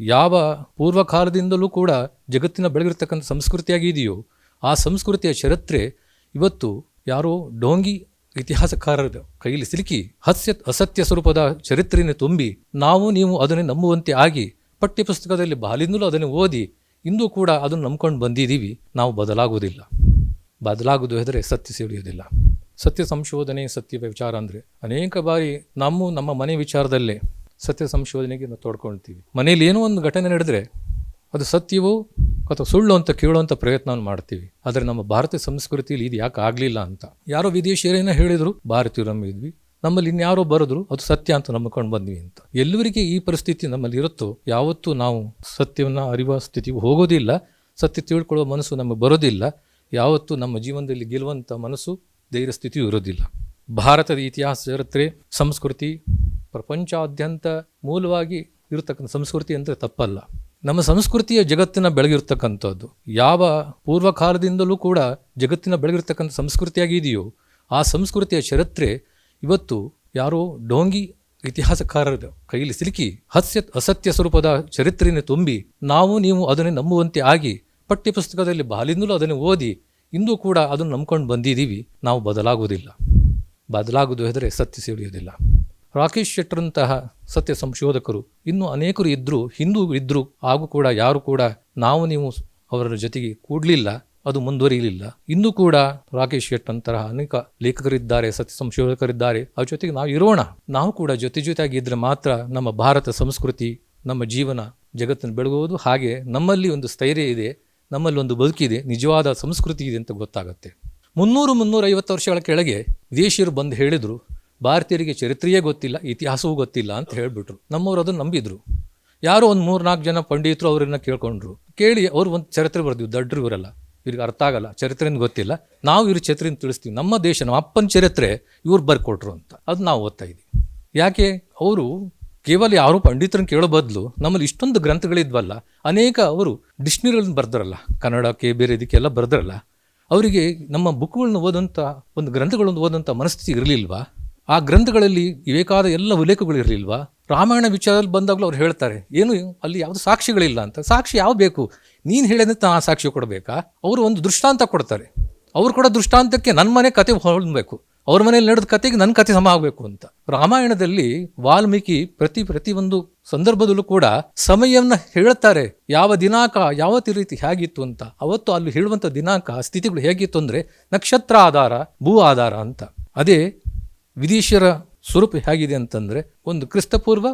ಯಾವ ಪೂರ್ವಕಾಲದಿಂದಲೂ ಕೂಡ ಜಗತ್ತಿನ ಬೆಳಗಿರ್ತಕ್ಕಂಥ ಸಂಸ್ಕೃತಿಯಾಗಿದೆಯೋ ಆ ಸಂಸ್ಕೃತಿಯ ಚರಿತ್ರೆ ಇವತ್ತು ಯಾರೋ ಡೋಂಗಿ ಇತಿಹಾಸಕಾರರ ಕೈಯಲ್ಲಿ ಸಿಲುಕಿ ಹಸ್ಯ, ಅಸತ್ಯ ಸ್ವರೂಪದ ಚರಿತ್ರೆಯನ್ನು ತುಂಬಿ ನಾವು ನೀವು ಅದನ್ನೇ ನಂಬುವಂತೆ ಆಗಿ ಪಠ್ಯಪುಸ್ತಕದಲ್ಲಿ ಬಾಲಿಂದಲೂ ಅದನ್ನು ಓದಿ ಇಂದು ಕೂಡ ಅದನ್ನು ನಂಬ್ಕೊಂಡು ಬಂದಿದ್ದೀವಿ. ನಾವು ಬದಲಾಗುವುದಿಲ್ಲ. ಬದಲಾಗುವುದು ಹೆದರೆ ಸತ್ಯ ಸಿಡಿಯೋದಿಲ್ಲ ಸತ್ಯ ಸಂಶೋಧನೆ, ಸತ್ಯ ವಿಚಾರ ಅಂದರೆ ಅನೇಕ ಬಾರಿ ನಮ್ಮ ನಮ್ಮ ಮನೆ ವಿಚಾರದಲ್ಲೇ ಸತ್ಯ ಸಂಶೋಧನೆಗೆ ನಾವು ತೋಡ್ಕೊಳ್ತೀವಿ ಮನೆಯಲ್ಲಿ ಏನೋ ಒಂದು ಘಟನೆ ನಡೆದರೆ ಅದು ಸತ್ಯವೋ ಅಥವಾ ಸುಳ್ಳು ಅಂತ ಕೇಳುವಂಥ ಪ್ರಯತ್ನವನ್ನು ಮಾಡ್ತೀವಿ. ಆದರೆ ನಮ್ಮ ಭಾರತೀಯ ಸಂಸ್ಕೃತಿಯಲ್ಲಿ ಇದು ಯಾಕೆ ಆಗಲಿಲ್ಲ ಅಂತ. ಯಾರೋ ವಿದೇಶಿಯರೇನೋ ಹೇಳಿದ್ರು, ಭಾರತೀಯರು ನಮ್ಮಿದ್ವಿ. ನಮ್ಮಲ್ಲಿ ಇನ್ಯಾರೋ ಬರೆದ್ರು, ಅದು ಸತ್ಯ ಅಂತ ನಂಬ್ಕೊಂಡು ಬಂದ್ವಿ ಅಂತ. ಎಲ್ಲರಿಗೆ ಈ ಪರಿಸ್ಥಿತಿ ನಮ್ಮಲ್ಲಿ ಇರುತ್ತೋ, ಯಾವತ್ತೂ ನಾವು ಸತ್ಯವನ್ನು ಅರಿವ ಸ್ಥಿತಿಗೆ ಹೋಗೋದಿಲ್ಲ. ಸತ್ಯ ತಿಳ್ಕೊಳ್ಳುವ ಮನಸ್ಸು ನಮಗೆ ಬರೋದಿಲ್ಲ. ಯಾವತ್ತೂ ನಮ್ಮ ಜೀವನದಲ್ಲಿ ಗೆಲ್ಲುವಂಥ ಮನಸ್ಸು, ಧೈರ್ಯ ಸ್ಥಿತಿಯೂ ಇರೋದಿಲ್ಲ. ಭಾರತದ ಇತಿಹಾಸ ಚರಿತ್ರೆ, ಸಂಸ್ಕೃತಿ ಪ್ರಪಂಚಾದ್ಯಂತ ಮೂಲವಾಗಿ ಇರತಕ್ಕಂಥ ಸಂಸ್ಕೃತಿ ಅಂದರೆ ತಪ್ಪಲ್ಲ. ನಮ್ಮ ಸಂಸ್ಕೃತಿಯ ಜಗತ್ತಿನ ಬೆಳಗಿರ್ತಕ್ಕಂಥದ್ದು, ಯಾವ ಪೂರ್ವಕಾಲದಿಂದಲೂ ಕೂಡ ಜಗತ್ತಿನ ಬೆಳಗಿರ್ತಕ್ಕಂಥ ಸಂಸ್ಕೃತಿಯಾಗಿದೆಯೋ ಆ ಸಂಸ್ಕೃತಿಯ ಚರಿತ್ರೆ ಇವತ್ತು ಯಾರೋ ಡೋಂಗಿ ಇತಿಹಾಸಕಾರರ ಕೈಯಲ್ಲಿ ಸಿಲುಕಿ ಹಸ್ಯ, ಅಸತ್ಯ ಸ್ವರೂಪದ ಚರಿತ್ರೆಯನ್ನು ತುಂಬಿ ನಾವು, ನೀವು ಅದನ್ನೇ ನಂಬುವಂತೆ ಆಗಿ ಪಠ್ಯಪುಸ್ತಕದಲ್ಲಿ ಬಾಲಿಂದಲೂ ಅದನ್ನು ಓದಿ ಇಂದು ಕೂಡ ಅದನ್ನು ನಂಬ್ಕೊಂಡು ಬಂದಿದ್ದೀವಿ. ನಾವು ಬದಲಾಗುವುದಿಲ್ಲ. ಬದಲಾಗುವುದು ಹೆದರೆ ಸತ್ಯ ಸಿಡಿಯೋದಿಲ್ಲ ರಾಕೇಶ್ ಶೆಟ್ಟರಂತಹ ಸತ್ಯ ಸಂಶೋಧಕರು ಇನ್ನು ಅನೇಕರು ಇದ್ದರು ಹಿಂದೂ ಇದ್ದರು ಹಾಗೂ ಕೂಡ ಯಾರು ಕೂಡ ನಾವು, ನೀವು ಅವರ ಜೊತೆಗೆ ಕೂಡಲಿಲ್ಲ, ಅದು ಮುಂದುವರಿಯಲಿಲ್ಲ. ಇನ್ನೂ ಕೂಡ ರಾಕೇಶ್ ಶೆಟ್ಟಂತಹ ಅನೇಕ ಲೇಖಕರಿದ್ದಾರೆ, ಸತ್ಯ ಸಂಶೋಧಕರಿದ್ದಾರೆ. ಅವ್ರ ಜೊತೆಗೆ ನಾವು ಇರೋಣ. ನಾವು ಕೂಡ ಜೊತೆ ಜೊತೆಯಾಗಿ ಇದ್ರೆ ಮಾತ್ರ ನಮ್ಮ ಭಾರತ ಸಂಸ್ಕೃತಿ, ನಮ್ಮ ಜೀವನ ಜಗತ್ತನ್ನು ಬೆಳಗುವುದು. ಹಾಗೆ ನಮ್ಮಲ್ಲಿ ಒಂದು ಸ್ಥೈರ್ಯ ಇದೆ, ನಮ್ಮಲ್ಲಿ ಒಂದು ಬದುಕಿದೆ ನಿಜವಾದ ಸಂಸ್ಕೃತಿ ಇದೆ ಅಂತ ಗೊತ್ತಾಗುತ್ತೆ. ಮುನ್ನೂರು ಮುನ್ನೂರೈವತ್ತು ವರ್ಷಗಳ ಕೆಳಗೆ ವಿದೇಶಿಯರು ಬಂದು ಹೇಳಿದರು ಭಾರತೀಯರಿಗೆ ಚರಿತ್ರೆಯೇ ಗೊತ್ತಿಲ್ಲ, ಇತಿಹಾಸವೂ ಗೊತ್ತಿಲ್ಲ ಅಂತ ಹೇಳಿಬಿಟ್ರು. ನಮ್ಮವರು ಅದನ್ನು ನಂಬಿದ್ರು. ಯಾರೋ ಒಂದು ಮೂರು ನಾಲ್ಕು ಜನ ಪಂಡಿತರು ಅವರನ್ನ ಕೇಳ್ಕೊಂಡ್ರು. ಕೇಳಿ ಅವ್ರು ಒಂದು ಚರಿತ್ರೆ ಬರ್ದಿವಿ ದಡ್ರು ಇವರೆಲ್ಲ. ಇವ್ರಿಗೆ ಅರ್ಥ ಆಗಲ್ಲ, ಚರಿತ್ರೆಯಿಂದ ಗೊತ್ತಿಲ್ಲ. ನಾವು ಇವ್ರ ಚರಿತ್ರೆಯಿಂದ ತಿಳಿಸ್ತೀವಿ. ನಮ್ಮ ದೇಶ, ನಮ್ಮ ಅಪ್ಪನ ಚರಿತ್ರೆ ಇವ್ರು ಬರ್ಕೊಟ್ರು ಅಂತ. ಅದು ನಾವು ಓದ್ತಾ ಇದ್ದೀವಿ. ಯಾಕೆ? ಅವರು ಕೇವಲ ಯಾರು ಪಂಡಿತರನ್ನ ಕೇಳೋ ಬದಲು ನಮ್ಮಲ್ಲಿ ಇಷ್ಟೊಂದು ಗ್ರಂಥಗಳಿದ್ವಲ್ಲ, ಅನೇಕ ಅವರು ಡಿಕ್ಷನರಿಗಳನ್ನ ಬರ್ದ್ರಲ್ಲ ಕನ್ನಡಕ್ಕೆ ಬೇರೆ ಇದಕ್ಕೆಲ್ಲ ಬರ್ದ್ರಲ್ಲ, ಅವರಿಗೆ ನಮ್ಮ ಬುಕ್ಗಳನ್ನ ಓದಂಥ ಒಂದು ಗ್ರಂಥಗಳನ್ನು ಓದೋಂಥ ಮನಸ್ಥಿತಿ ಇರಲಿಲ್ವಾ? ಆ ಗ್ರಂಥಗಳಲ್ಲಿ ಬೇಕಾದ ಎಲ್ಲ ಉಲ್ಲೇಖಗಳು ಇರಲಿಲ್ವಾ? ರಾಮಾಯಣ ವಿಚಾರದಲ್ಲಿ ಬಂದಾಗಲೂ ಅವ್ರು ಹೇಳ್ತಾರೆ, ಏನು, ಅಲ್ಲಿ ಯಾವುದು ಸಾಕ್ಷಿಗಳಿಲ್ಲ ಅಂತ. ಸಾಕ್ಷಿ ಯಾವ ಬೇಕು? ನೀನು ಹೇಳಿದ್ರೆ ಆ ಸಾಕ್ಷಿ ಕೊಡಬೇಕಾ? ಅವರು ಒಂದು ದೃಷ್ಟಾಂತ ಕೊಡ್ತಾರೆ. ಅವ್ರು ಕೂಡ ದೃಷ್ಟಾಂತಕ್ಕೆ ನನ್ನ ಮನೆ ಕತೆ ಹೊಂದಬೇಕು ಅವ್ರ ಮನೇಲಿ ನಡೆದ ಕತೆಗೆ ನನ್ನ ಕತೆ ಸಮ ಆಗಬೇಕು ಅಂತ. ರಾಮಾಯಣದಲ್ಲಿ ವಾಲ್ಮೀಕಿ ಪ್ರತಿ ಪ್ರತಿ ಒಂದು ಸಂದರ್ಭದಲ್ಲೂ ಕೂಡ ಸಮಯವನ್ನು ಹೇಳ್ತಾರೆ. ಯಾವ ದಿನಾಂಕ ಯಾವತ್ತಿ ರೀತಿ ಹೇಗಿತ್ತು ಅಂತ. ಅವತ್ತು ಅಲ್ಲಿ ಹೇಳುವಂಥ ದಿನಾಂಕ, ಸ್ಥಿತಿಗಳು ಹೇಗಿತ್ತು ಅಂದರೆ ನಕ್ಷತ್ರ ಆಧಾರ ಭೂ ಆಧಾರ ಅಂತ. ಅದೇ ವಿದೇಶಿಯರ ಸ್ವರೂಪ ಹೇಗಿದೆ ಅಂತಂದರೆ ಒಂದು ಕ್ರಿಸ್ತಪೂರ್ವ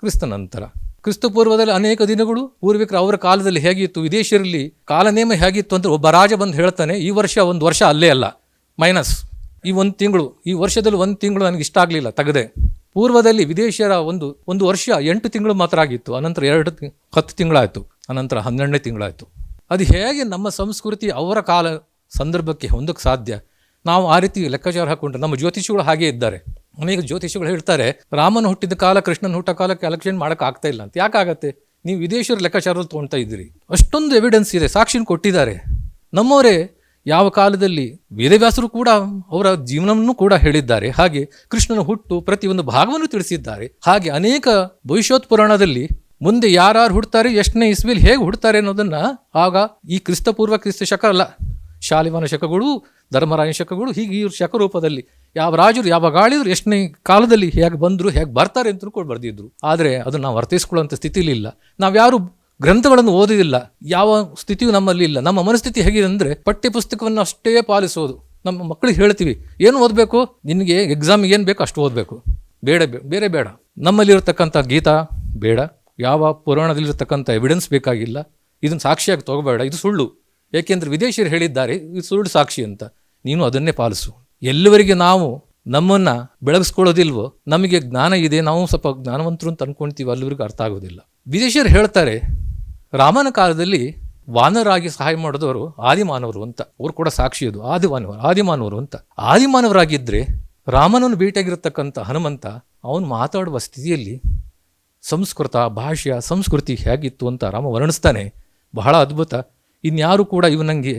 ಕ್ರಿಸ್ತ ನಂತರ ಕ್ರಿಸ್ತಪೂರ್ವದಲ್ಲಿ ಅನೇಕ ದಿನಗಳು ಪೂರ್ವಿಕರು ಅವರ ಕಾಲದಲ್ಲಿ ಹೇಗಿತ್ತು, ವಿದೇಶಿಯರಲ್ಲಿ ಕಾಲನೇಮ ಹೇಗಿತ್ತು ಅಂದರೆ ಒಬ್ಬ ರಾಜ ಬಂದು ಹೇಳ್ತಾನೆ, ಈ ವರ್ಷ ಒಂದು ವರ್ಷ ಅಲ್ಲೇ ಅಲ್ಲ, ಮೈನಸ್. ಈ ಒಂದು ತಿಂಗಳು, ಈ ವರ್ಷದಲ್ಲಿ ಒಂದು ತಿಂಗಳು ನನಗೆ ಇಷ್ಟ ಆಗಲಿಲ್ಲ, ತೆಗೆದೆ. ಪೂರ್ವದಲ್ಲಿ ವಿದೇಶಿಯರ ಒಂದು ಒಂದು ವರ್ಷ ಎಂಟು ತಿಂಗಳು ಮಾತ್ರ ಆಗಿತ್ತು, ಅನಂತರ ಎರಡು ಹತ್ತು ತಿಂಗಳಾಯಿತು, ಅನಂತರ ಹನ್ನೆರಡನೇ ತಿಂಗಳಾಯಿತು. ಅದು ಹೇಗೆ ನಮ್ಮ ಸಂಸ್ಕೃತಿ ಅವರ ಕಾಲ ಸಂದರ್ಭಕ್ಕೆ ಹೊಂದಕ್ಕೆ ಸಾಧ್ಯ? ನಾವು ಆ ರೀತಿ ಲೆಕ್ಕಾಚಾರ ಹಾಕೊಂಡ್ರೆ ನಮ್ಮ ಜ್ಯೋತಿಷಿಗಳು ಹಾಗೆ ಇದ್ದಾರೆ. ಅನೇಕ ಜ್ಯೋತಿಷಿಗಳು ಹೇಳ್ತಾರೆ, ರಾಮನ ಹುಟ್ಟಿದ ಕಾಲ, ಕೃಷ್ಣನ ಹುಟ್ಟ ಕಾಲ ಕ್ಯಾಲ್ಕುಲೇಟ್ ಮಾಡೋಕೆ ಆಗ್ತಾ ಇಲ್ಲ ಅಂತ. ಯಾಕಾಗತ್ತೆ ನೀವು ವಿದೇಶಿಯರ ಲೆಕ್ಕಾಚಾರದಲ್ಲಿ ತೊಗೊಳ್ತಾ ಇದ್ದೀರಿ. ಅಷ್ಟೊಂದು ಎವಿಡೆನ್ಸ್ ಇದೆ, ಸಾಕ್ಷಿನ ಕೊಟ್ಟಿದ್ದಾರೆ. ನಮ್ಮವರೇ ಯಾವ ಕಾಲದಲ್ಲಿ ವೇದವ್ಯಾಸರು ಕೂಡ ಅವರ ಜೀವನವನ್ನು ಕೂಡ ಹೇಳಿದ್ದಾರೆ. ಹಾಗೆ ಕೃಷ್ಣನ ಹುಟ್ಟು ಪ್ರತಿಯೊಂದು ಭಾಗವನ್ನು ತಿಳಿಸಿದ್ದಾರೆ. ಹಾಗೆ ಅನೇಕ ಭವಿಷ್ಯೋತ್ ಪುರಾಣದಲ್ಲಿ ಮುಂದೆ ಯಾರು ಹುಡ್ತಾರೆ, ಎಷ್ಟನೇ ಇಸ್ವಿಲ್ ಹೇಗೆ ಹುಡ್ತಾರೆ ಅನ್ನೋದನ್ನ ಆಗ ಈ ಕ್ರಿಸ್ತಪೂರ್ವ ಕ್ರಿಸ್ತ ಶಕ ಅಲ್ಲ, ಶಾಲಿವಾನ ಶಕಗಳು ಧರ್ಮರಾಯನ ಶಕಗಳು ಹೀಗೆ ಇವ್ರ ಶಕರೂಪದಲ್ಲಿ ಯಾವ ರಾಜರು, ಯಾವ ಗಾಳಿದ್ರು ಎಷ್ಟನೇ ಕಾಲದಲ್ಲಿ ಹೇಗೆ ಬಂದರು, ಹೇಗೆ ಬರ್ತಾರೆ ಅಂತ ಕೂಡ ಬರೆದಿದ್ರು. ಆದರೆ ಅದನ್ನು ನಾವು ಅರ್ಥೈಸ್ಕೊಳ್ಳುವಂಥ ಸ್ಥಿತಿಲಿ ಇಲ್ಲ. ನಾವ್ಯಾರು ಗ್ರಂಥಗಳನ್ನು ಓದಿದಿಲ್ಲ, ಯಾವ ಸ್ಥಿತಿಯೂ ನಮ್ಮಲ್ಲಿ ಇಲ್ಲ. ನಮ್ಮ ಮನಸ್ಥಿತಿ ಹೇಗಿದೆ ಅಂದರೆ ಪಠ್ಯ ಪುಸ್ತಕವನ್ನು ಅಷ್ಟೇ ಪಾಲಿಸೋದು. ನಮ್ಮ ಮಕ್ಕಳಿಗೆ ಹೇಳ್ತೀವಿ, ಏನು ಓದಬೇಕು? ನಿನಗೆ ಎಕ್ಸಾಮಿಗೆ ಏನು ಬೇಕು? ಅಷ್ಟು ಓದಬೇಕು. ಬೇಡ ಬೇರೆ ಬೇಡ. ನಮ್ಮಲ್ಲಿರತಕ್ಕಂಥ ಗೀತಾ ಬೇಡ. ಯಾವ ಪುರಾಣದಲ್ಲಿರ್ತಕ್ಕಂಥ ಎವಿಡೆನ್ಸ್ ಬೇಕಾಗಿಲ್ಲ. ಇದನ್ನು ಸಾಕ್ಷಿಯಾಗಿ ತಗೋಬೇಡ. ಇದು ಸುಳ್ಳು. ಏಕೆಂದರೆ ವಿದೇಶಿಯರು ಹೇಳಿದ್ದಾರೆ, ಇದು ಸುಳ್ಳು ಸಾಕ್ಷಿ ಅಂತ. ನೀನು ಅದನ್ನೇ ಪಾಲಿಸು. ಎಲ್ಲವರಿಗೆ ನಾವು ನಮ್ಮನ್ನು ಬೆಳಗಿಸ್ಕೊಳ್ಳೋದಿಲ್ವೋ, ನಮಗೆ ಜ್ಞಾನ ಇದೆ, ನಾವು ಸ್ವಲ್ಪ ಜ್ಞಾನವಂತರು ಅಂತ ಅನ್ಕೊಳ್ತೀವಿ ಅಲ್ಲಿವರೆಗೂ ಅರ್ಥ ಆಗೋದಿಲ್ಲ. ವಿದೇಶಿಯರು ಹೇಳ್ತಾರೆ, ರಾಮನ ಕಾಲದಲ್ಲಿ ವಾನರಾಗಿ ಸಹಾಯ ಮಾಡಿದವರು ಆದಿಮಾನವರು ಅಂತ. ಅವ್ರು ಕೂಡ ಸಾಕ್ಷಿ ಅದು ಆದಿಮಾನವರು ಆದಿಮಾನವರು ಅಂತ. ಆದಿಮಾನವರಾಗಿದ್ದರೆ ರಾಮನನ್ನು ಭೇಟಿಯಾಗಿರತಕ್ಕಂಥ ಹನುಮಂತ ಅವನು ಮಾತಾಡುವ ಸ್ಥಿತಿಯಲ್ಲಿ ಸಂಸ್ಕೃತ ಭಾಷೆಯ ಸಂಸ್ಕೃತಿ ಹೇಗಿತ್ತು ಅಂತ ರಾಮ ವರ್ಣಿಸ್ತಾನೆ. ಬಹಳ ಅದ್ಭುತ. ಇನ್ಯಾರೂ ಕೂಡ ಇವನಂಗೆ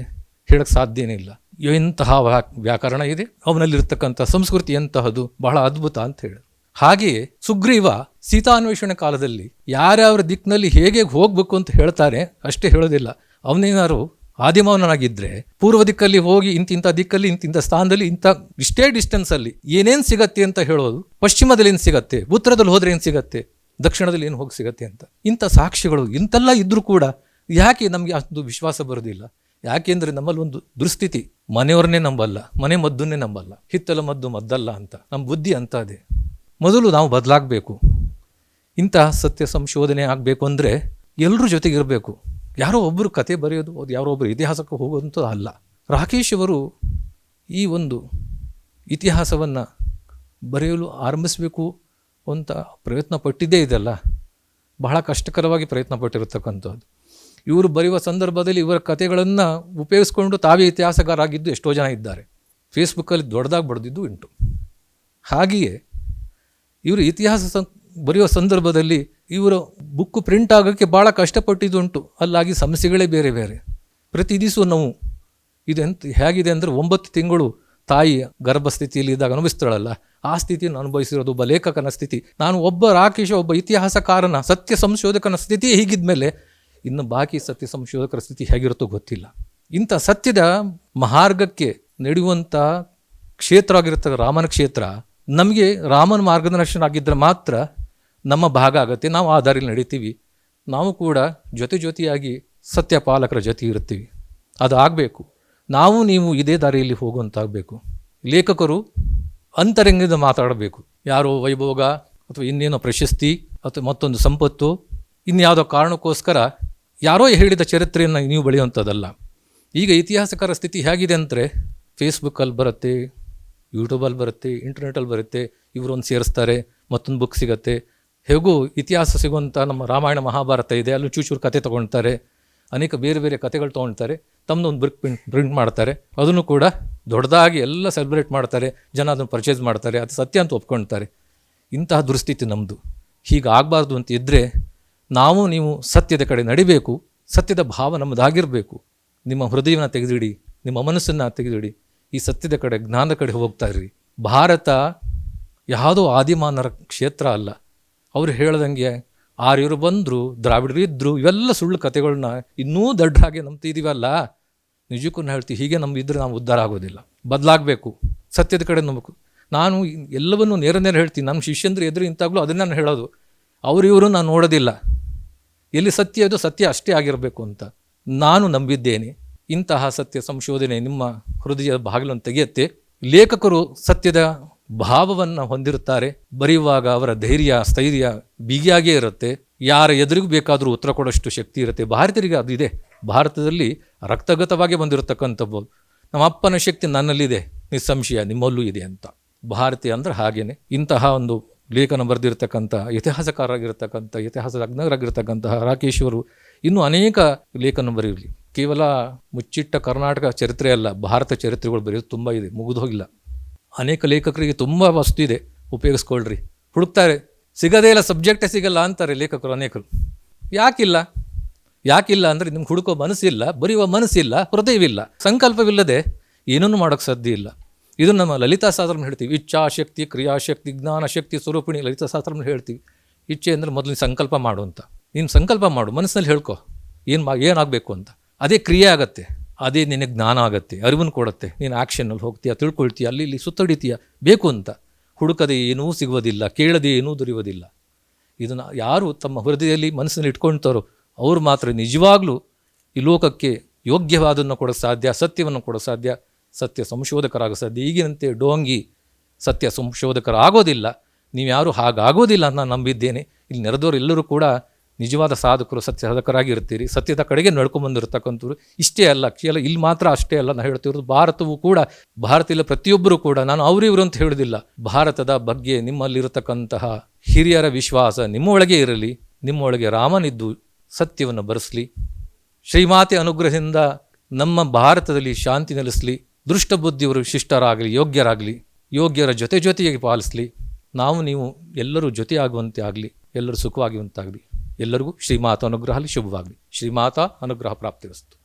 ಹೇಳಕ್ಕೆ ಸಾಧ್ಯನೇ ಇಲ್ಲ. ಎಂತಹ ವ್ಯಾ- ವ್ಯಾಕರಣ ಇದೆ, ಅವನಲ್ಲಿರ್ತಕ್ಕಂಥ ಸಂಸ್ಕೃತಿ ಎಂತಹದು ಬಹಳ ಅದ್ಭುತ ಅಂತ ಹೇಳಿ. ಹಾಗೆಯೇ ಸುಗ್ರೀವ ಸೀತಾನ್ವೇಷಣೆ ಕಾಲದಲ್ಲಿ ಯಾರ್ಯಾವ ದಿಕ್ಕಿನಲ್ಲಿ ಹೇಗೆ ಹೋಗ್ಬೇಕು ಅಂತ ಹೇಳ್ತಾರೆ, ಅಷ್ಟೇ ಹೇಳೋದಿಲ್ಲ. ಅವನೇನಾರು ಆದಿಮಾವನಾಗಿದ್ರೆ ಪೂರ್ವ ದಿಕ್ಕಲ್ಲಿ ಹೋಗಿ ಇಂತಿಂಥ ದಿಕ್ಕಲ್ಲಿ ಇಂತಿಂಥ ಸ್ಥಾನದಲ್ಲಿ ಇಂಥ ಇಷ್ಟೇ ಡಿಸ್ಟೆನ್ಸ್ ಅಲ್ಲಿ ಏನೇನ್ ಸಿಗತ್ತೆ ಅಂತ ಹೇಳೋದು, ಪಶ್ಚಿಮದಲ್ಲಿ ಏನು ಸಿಗತ್ತೆ, ಉತ್ತರದಲ್ಲಿ ಹೋದ್ರೆ ಏನು ಸಿಗತ್ತೆ, ದಕ್ಷಿಣದಲ್ಲಿ ಏನು ಹೋಗಿ ಸಿಗತ್ತೆ ಅಂತ. ಇಂಥ ಸಾಕ್ಷಿಗಳು, ಇಂತೆಲ್ಲ ಇದ್ರೂ ಕೂಡ ಯಾಕೆ ನಮಗೆ ಅಷ್ಟು ವಿಶ್ವಾಸ ಬರೋದಿಲ್ಲ? ಯಾಕೆಂದ್ರೆ ನಮ್ಮಲ್ಲಿ ಒಂದು ದುಸ್ಥಿತಿ. ಮನೆಯವ್ರನ್ನೇ ನಂಬಲ್ಲ, ಮನೆ ಮದ್ದನ್ನೇ ನಂಬಲ್ಲ. ಹಿತ್ತಲ ಮದ್ದು ಮದ್ದಲ್ಲ ಅಂತ ನಮ್ಮ ಬುದ್ಧಿ ಅಂತ ಅದೇ. ಮೊದಲು ನಾವು ಬದಲಾಗಬೇಕು. ಇಂತಹ ಸತ್ಯ ಸಂಶೋಧನೆ ಆಗಬೇಕು ಅಂದರೆ ಎಲ್ಲರೂ ಜೊತೆಗಿರಬೇಕು ಯಾರೋ ಒಬ್ಬರು ಕತೆ ಬರೆಯೋದು, ಅದು ಯಾರೋ ಒಬ್ಬರು ಇತಿಹಾಸಕ್ಕೆ ಹೋಗೋದಂತೂ ಅಲ್ಲ. ರಾಕೇಶ್ ಅವರು ಈ ಒಂದು ಇತಿಹಾಸವನ್ನು ಬರೆಯಲು ಆರಂಭಿಸಬೇಕು ಅಂತ ಪ್ರಯತ್ನ ಪಟ್ಟಿದ್ದೇ ಇದೆಲ್ಲ. ಬಹಳ ಕಷ್ಟಕರವಾಗಿ ಪ್ರಯತ್ನ ಪಟ್ಟಿರತಕ್ಕಂಥದ್ದು ಇವರು ಬರೆಯುವ ಸಂದರ್ಭದಲ್ಲಿ ಇವರ ಕಥೆಗಳನ್ನು ಉಪಯೋಗಿಸ್ಕೊಂಡು ತಾವೇ ಇತಿಹಾಸಗಾರಾಗಿದ್ದು ಎಷ್ಟೋ ಜನ ಇದ್ದಾರೆ. ಫೇಸ್ಬುಕ್ಕಲ್ಲಿ ದೊಡ್ಡದಾಗಿ ಬಡ್ದಿದ್ದು ಉಂಟು. ಹಾಗೆಯೇ ಇವರು ಇತಿಹಾಸ ಸಂ, ಬರೆಯುವ ಸಂದರ್ಭದಲ್ಲಿ ಇವರ ಬುಕ್ಕು ಪ್ರಿಂಟ್ ಆಗೋಕ್ಕೆ ಭಾಳ ಕಷ್ಟಪಟ್ಟಿದ್ದುಂಟು ಅಲ್ಲಾಗಿ ಸಮಸ್ಯೆಗಳೇ ಬೇರೆ ಬೇರೆ. ಪ್ರತಿ ದಿವಸ ನೋವು ಇದೆಂತ ಹೇಗಿದೆ ಅಂದರೆ ಒಂಬತ್ತು ತಿಂಗಳು ತಾಯಿ ಗರ್ಭಸ್ಥಿತಿಯಲ್ಲಿ ಇದ್ದಾಗ ಅನುಭವಿಸ್ತಾಳಲ್ಲ. ಆ ಸ್ಥಿತಿಯನ್ನು ಅನುಭವಿಸಿರೋದು ಒಬ್ಬ ಲೇಖಕನ ಸ್ಥಿತಿ. ನಾನು ಒಬ್ಬ ರಾಕೇಶ, ಒಬ್ಬ ಇತಿಹಾಸಕಾರನ, ಸತ್ಯ ಸಂಶೋಧಕನ ಸ್ಥಿತಿ ಹೀಗಿದ್ಮೇಲೆ ಇನ್ನು ಬಾಕಿ ಸತ್ಯ ಸಂಶೋಧಕರ ಸ್ಥಿತಿ ಹೇಗಿರುತ್ತೋ ಗೊತ್ತಿಲ್ಲ. ಇಂಥ ಸತ್ಯದ ಮಾರ್ಗಕ್ಕೆ ನಡೆಯುವಂಥ ಕ್ಷೇತ್ರ ಆಗಿರ್ತಕ್ಕ ರಾಮನ ಕ್ಷೇತ್ರ ನಮಗೆ ರಾಮನ ಮಾರ್ಗದರ್ಶನ ಆಗಿದ್ದರೆ ಮಾತ್ರ ನಮ್ಮ ಭಾಗ ಆಗುತ್ತೆ. ನಾವು ಆ ದಾರಿಯಲ್ಲಿ ನಡೀತೀವಿ. ನಾವು ಕೂಡ ಜೊತೆ ಜೊತೆಯಾಗಿ ಸತ್ಯ ಪಾಲಕರ ಜೊತೆ ಇರ್ತೀವಿ ಅದು ಆಗಬೇಕು. ನಾವು ನೀವು ಇದೇ ದಾರಿಯಲ್ಲಿ ಹೋಗುವಂತಾಗಬೇಕು. ಲೇಖಕರು ಅಂತರಂಗದಿಂದ ಮಾತಾಡಬೇಕು. ಯಾರೋ ವೈಭೋಗ ಅಥವಾ ಇನ್ನೇನೋ ಪ್ರಶಸ್ತಿ ಅಥವಾ ಮತ್ತೊಂದು ಸಂಪತ್ತು, ಇನ್ಯಾವುದೋ ಕಾರಣಕ್ಕೋಸ್ಕರ ಯಾರೋ ಹೇಳಿದ ಚರಿತ್ರೆಯನ್ನು ನೀವು ಬೆಳೆಯುವಂಥದ್ದಲ್ಲ. ಈಗ ಇತಿಹಾಸಕಾರ ಸ್ಥಿತಿ ಹೇಗಿದೆ ಅಂದರೆ ಫೇಸ್ಬುಕ್ಕಲ್ಲಿ ಬರುತ್ತೆ ಯೂಟ್ಯೂಬಲ್ಲಿ ಬರುತ್ತೆ ಇಂಟರ್ನೆಟಲ್ಲಿ ಬರುತ್ತೆ, ಇವರೊಂದು ಸೇರಿಸ್ತಾರೆ, ಮತ್ತೊಂದು ಬುಕ್ ಸಿಗತ್ತೆ. ಹೇಗೂ ಇತಿಹಾಸ ಸಿಗುವಂಥ ನಮ್ಮ ರಾಮಾಯಣ ಮಹಾಭಾರತ ಇದೆ, ಅಲ್ಲಿ ಚೂಚೂರು ಕತೆ ತೊಗೊಳ್ತಾರೆ, ಅನೇಕ ಬೇರೆ ಬೇರೆ ಕತೆಗಳು ತೊಗೊಳ್ತಾರೆ ತಮ್ಮದೊಂದು ಬುಕ್ ಪ್ರಿಂಟ್ ಪ್ರಿಂಟ್ ಮಾಡ್ತಾರೆ, ಅದನ್ನು ಕೂಡ ದೊಡ್ಡದಾಗಿ ಎಲ್ಲ ಸೆಲೆಬ್ರೇಟ್ ಮಾಡ್ತಾರೆ, ಜನ ಅದನ್ನು ಪರ್ಚೇಸ್ ಮಾಡ್ತಾರೆ, ಅದು ಸತ್ಯ ಅಂತ ಒಪ್ಕೊಳ್ತಾರೆ. ಇಂತಹ ದುರಸ್ಥಿತಿ ನಮ್ಮದು ಹೀಗಾಗಬಾರ್ದು ಅಂತ ಇದ್ದರೆ ನಾವು ನೀವು ಸತ್ಯದ ಕಡೆ ನಡಿಬೇಕು, ಸತ್ಯದ ಭಾವ ನಮ್ಮದಾಗಿರಬೇಕು. ನಿಮ್ಮ ಹೃದಯವನ್ನು ತೆಗೆದಿಡಿ, ನಿಮ್ಮ ಮನಸ್ಸನ್ನು ತೆಗೆದಿಡಿ, ಈ ಸತ್ಯದ ಕಡೆ, ಜ್ಞಾನದ ಕಡೆ ಹೋಗ್ತಾ ಇರ್ರಿ ಭಾರತ ಯಾವುದೋ ಆದಿಮಾನರ ಕ್ಷೇತ್ರ ಅಲ್ಲ. ಅವರು ಹೇಳ್ದಂಗೆ, ಆರ್ಯರು ಬಂದರು, ದ್ರಾವಿಡರು ಇದ್ದರು ಇವೆಲ್ಲ ಸುಳ್ಳು ಕಥೆಗಳನ್ನ ಇನ್ನೂ ದಡ್ಡರಾಗೆ ನಂಬ್ತಿದೀವಲ್ಲ ನಿಜಕ್ಕೂ ಹೇಳ್ತೀವಿ ಹೀಗೆ ನಮ್ಮ ಇದ್ರೆ ನಾವು ಉದ್ಧಾರ ಆಗೋದಿಲ್ಲ. ಬದಲಾಗಬೇಕು, ಸತ್ಯದ ಕಡೆ ನಂಬಬೇಕು. ನಾನು ಎಲ್ಲವನ್ನೂ ನೇರ ನೇರ ಹೇಳ್ತೀನಿ. ನಮ್ಮ ಶಿಷ್ಯಂದ್ರೆ ಎದುರು ಇಂತಾಗಲೂ ಅದನ್ನ ನಾನು ಹೇಳೋದು. ಅವರಿವರು ನಾನು ನೋಡೋದಿಲ್ಲ. ಎಲ್ಲಿ ಸತ್ಯ ಅದು ಸತ್ಯ ಅಷ್ಟೇ ಆಗಿರಬೇಕು ಅಂತ ನಾನು ನಂಬಿದ್ದೇನೆ. ಇಂತಹ ಸತ್ಯ ಸಂಶೋಧನೆ ನಿಮ್ಮ ಹೃದಯದ ಬಾಗಿಲನ್ನು ತೆಗೆಯುತ್ತೆ. ಲೇಖಕರು ಸತ್ಯದ ಭಾವವನ್ನು ಹೊಂದಿರುತ್ತಾರೆ. ಬರೆಯುವಾಗ ಅವರ ಧೈರ್ಯ, ಸ್ಥೈರ್ಯ ಬಿಗಿಯಾಗೇ ಇರುತ್ತೆ. ಯಾರ ಎದುರಿಗೂ ಬೇಕಾದರೂ ಉತ್ತರ ಕೊಡೋಷ್ಟು ಶಕ್ತಿ ಇರುತ್ತೆ. ಭಾರತೀಯರಿಗೆ ಅದು ಇದೆ. ಭಾರತದಲ್ಲಿ ರಕ್ತಗತವಾಗಿ ಬಂದಿರತಕ್ಕಂಥದ್ದು. ನಮ್ಮ ಅಪ್ಪನ ಶಕ್ತಿ ನನ್ನಲ್ಲಿದೆ. ನಿಸ್ಸಂಶಯ ನಿಮ್ಮಲ್ಲೂ ಇದೆ ಅಂತ. ಭಾರತೀಯ ಅಂದರೆ ಹಾಗೇನೆ. ಇಂತಹ ಒಂದು ಲೇಖನ ಬರೆದಿರ್ತಕ್ಕಂಥ ಇತಿಹಾಸಕಾರರಾಗಿರ್ತಕ್ಕಂಥ ಇತಿಹಾಸ ಅಜ್ಞರಾಗಿರ್ತಕ್ಕಂತಹ ರಾಕೇಶ್ವರು ಇನ್ನೂ ಅನೇಕ ಲೇಖನ ಬರೆಯಲಿ. ಕೇವಲ ಮುಚ್ಚಿಟ್ಟ ಕರ್ನಾಟಕ ಚರಿತ್ರೆ ಅಲ್ಲ, ಭಾರತ ಚರಿತ್ರೆಗಳು ಬರೆಯೋದು ತುಂಬ ಇದೆ, ಮುಗಿದು ಹೋಗಿಲ್ಲ. ಅನೇಕ ಲೇಖಕರಿಗೆ ತುಂಬ ವಸ್ತು ಇದೆ, ಉಪಯೋಗಿಸ್ಕೊಳ್ರಿ. ಹುಡುಕ್ತಾರೆ, ಸಿಗದೇ ಇಲ್ಲ, ಸಬ್ಜೆಕ್ಟೇ ಸಿಗಲ್ಲ ಅಂತಾರೆ ಲೇಖಕರು ಅನೇಕರು. ಯಾಕಿಲ್ಲ? ಯಾಕಿಲ್ಲ ಅಂದರೆ ನಿಮ್ಗೆ ಹುಡುಕೋ ಮನಸ್ಸಿಲ್ಲ, ಬರೆಯುವ ಮನಸ್ಸಿಲ್ಲ, ಹೃದಯವಿಲ್ಲ, ಸಂಕಲ್ಪವಿಲ್ಲದೆ ಏನನ್ನೂ ಮಾಡೋಕ್ಕೆ ಸಾಧ್ಯ ಇಲ್ಲ. ಇದು ನಮ್ಮ ಲಲಿತಾ ಹೇಳ್ತೀವಿ. ಇಚ್ಛಾಶಕ್ತಿ ಕ್ರಿಯಾಶಕ್ತಿ ಜ್ಞಾನಶಕ್ತಿ ಸ್ವರೂಪಿಣಿ ಲಲಿತಾ ಶಾಸ್ತ್ರನ ಹೇಳ್ತೀವಿ. ಇಚ್ಛೆ ಅಂದರೆ ಮೊದಲು ಸಂಕಲ್ಪ ಮಾಡು ಅಂತ. ನೀನು ಸಂಕಲ್ಪ ಮಾಡು, ಮನಸ್ಸಿನಲ್ಲಿ ಹೇಳ್ಕೊ. ಏನು ಮಾ ಏನಾಗಬೇಕು ಅಂತ. ಅದೇ ಕ್ರಿಯೆ ಆಗತ್ತೆ. ಅದೇ ನಿನಗೆ ಜ್ಞಾನ ಆಗುತ್ತೆ, ಅರಿವನ್ನು ಕೊಡುತ್ತೆ. ನೀನು ಆ್ಯಕ್ಷನಲ್ಲಿ ಹೋಗ್ತೀಯ, ತಿಳ್ಕೊಳ್ತೀಯ, ಅಲ್ಲಿ ಇಲ್ಲಿ ಸುತ್ತಡಿತೀಯ, ಬೇಕು ಅಂತ. ಹುಡುಕದೆ ಏನೂ ಸಿಗುವುದಿಲ್ಲ, ಕೇಳದೆ ಏನೂ ದೊರೆಯುವುದಿಲ್ಲ. ಇದನ್ನು ಯಾರು ತಮ್ಮ ಹೃದಯದಲ್ಲಿ ಮನಸ್ಸಿನಲ್ಲಿ ಇಟ್ಕೊಳ್ತಾರೋ, ಅವರು ಮಾತ್ರ ನಿಜವಾಗ್ಲೂ ಈ ಲೋಕಕ್ಕೆ ಯೋಗ್ಯವಾದನ್ನು ಕೊಡೋ ಸಾಧ್ಯ, ಸತ್ಯವನ್ನು ಕೊಡೋ ಸಾಧ್ಯ ಸತ್ಯ ಸಂಶೋಧಕರಾಗೋ ಸಾಧ್ಯ ಈಗಿನಂತೆ ಡೋಂಗಿ ಸತ್ಯ ಸಂಶೋಧಕರಾಗೋದಿಲ್ಲ. ನೀವು ಯಾರು ಹಾಗಾಗೋದಿಲ್ಲ ಅಂತ ನಾನು ನಂಬಿದ್ದೇನೆ. ಇಲ್ಲಿ ನೆರೆದವರು ಎಲ್ಲರೂ ಕೂಡ ನಿಜವಾದ ಸಾಧಕರು, ಸತ್ಯ ಸಾಧಕರಾಗಿರ್ತೀರಿ ಸತ್ಯದ ಕಡೆಗೆ ನಡ್ಕೊಂಬಂದಿರತಕ್ಕಂಥವ್ರು ಇಷ್ಟೇ ಅಲ್ಲ. ಕೇವಲ ಇಲ್ಲಿ ಮಾತ್ರ ಅಷ್ಟೇ ಅಲ್ಲ ನಾನು ಹೇಳ್ತಿರೋದು. ಭಾರತವು ಕೂಡ ಭಾರತೀಯಲ್ಲ ಪ್ರತಿಯೊಬ್ಬರೂ ಕೂಡ, ನಾನು ಅವರಿವರು ಅಂತ ಹೇಳೋದಿಲ್ಲ. ಭಾರತದ ಬಗ್ಗೆ ನಿಮ್ಮಲ್ಲಿರತಕ್ಕಂತಹ ಹಿರಿಯರ ವಿಶ್ವಾಸ ನಿಮ್ಮೊಳಗೆ ಇರಲಿ, ನಿಮ್ಮೊಳಗೆ ರಾಮನಿದ್ದು ಸತ್ಯವನ್ನು ಬರೆಸಲಿ. ಶ್ರೀಮಾತೆ ಅನುಗ್ರಹದಿಂದ ನಮ್ಮ ಭಾರತದಲ್ಲಿ ಶಾಂತಿ ನೆಲೆಸಲಿ. ದುಷ್ಟಬುದ್ಧಿಯವರು ಶಿಷ್ಟರಾಗಲಿ, ಯೋಗ್ಯರಾಗಲಿ, ಯೋಗ್ಯರ ಜೊತೆ ಜೊತೆಯಾಗಿ ಪಾಲಿಸಲಿ, ನಾವು ನೀವು ಎಲ್ಲರೂ ಜೊತೆಯಾಗುವಂತೆ ಆಗಲಿ, ಎಲ್ಲರೂ ಸುಖವಾಗುವಂತಾಗಲಿ, ಎಲ್ಲರಿಗೂ ಶ್ರೀಮಾತ ಅನುಗ್ರಹ ಶುಭವಾಗಲಿ. ಶ್ರೀಮಾತ ಅನುಗ್ರಹ ಪ್ರಾಪ್ತಿರಸ್ತು